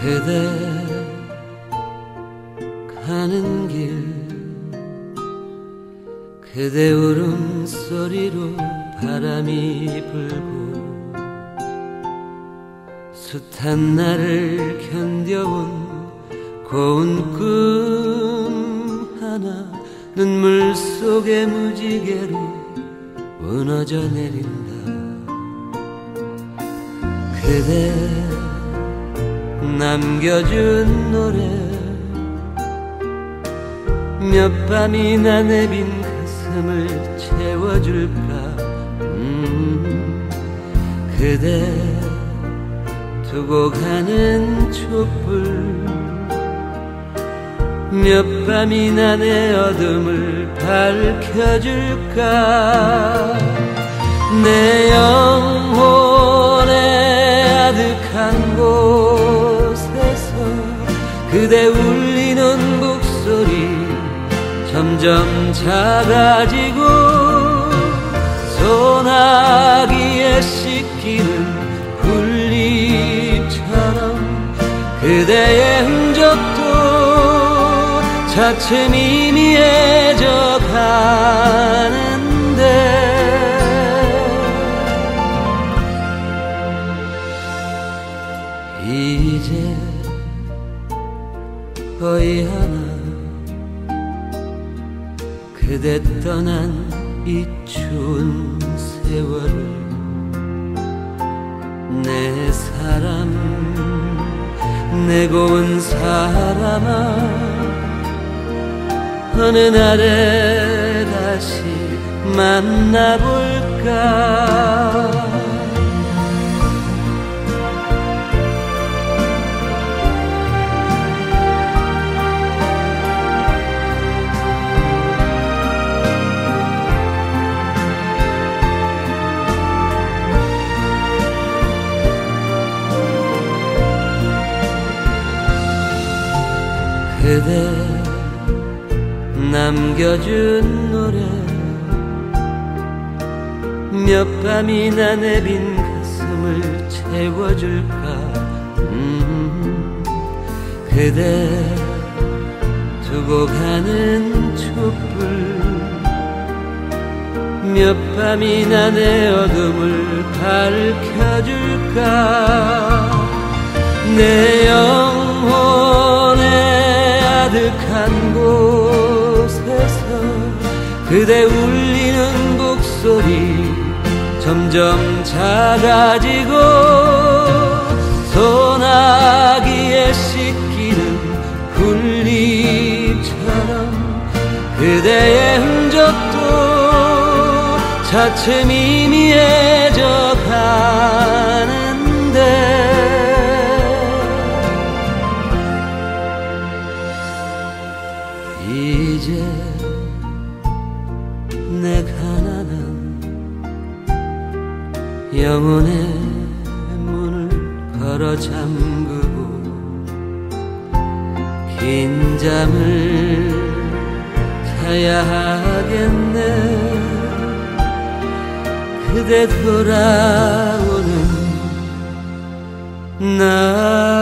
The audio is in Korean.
그대 가는 길. 그대 울음소리로 바람이 불고 숱한 날을 견뎌온 고운 꿈 하나 눈물 속에 무지개로 무너져 내린다. 그대 남겨준 노래 몇 밤이나 내빈 가슴을 채워줄까? 음, 그대 두고 가는 촛불. 몇 밤이나 내 어둠을 밝혀줄까? 내 영 점점 작아지고 소나기에 씻기는 풀잎처럼 그대의 흔적도 차츰 희미해져 가는데 이제 거의 하나 그대 떠난 이 추운 세월을 내 사람 내 고운 사람아 어느 날에 다시 만나볼까 그대 남겨준 노래. 몇 밤이나 내빈 가슴을 채워줄까? 음, 그대 두고 가는 촛불. 몇 밤이나 내 어둠을 밝혀줄까? 내 가득한 곳에서 그대 울리는 목소리 점점 작아지고 소나기에 씻기는 풀잎처럼 그대의 흔적도 차츰 희미해져 이제 내 가난한 영혼의 문을 걸어 잠그고 긴 잠을 자야 하겠네. 그대 돌아오는 날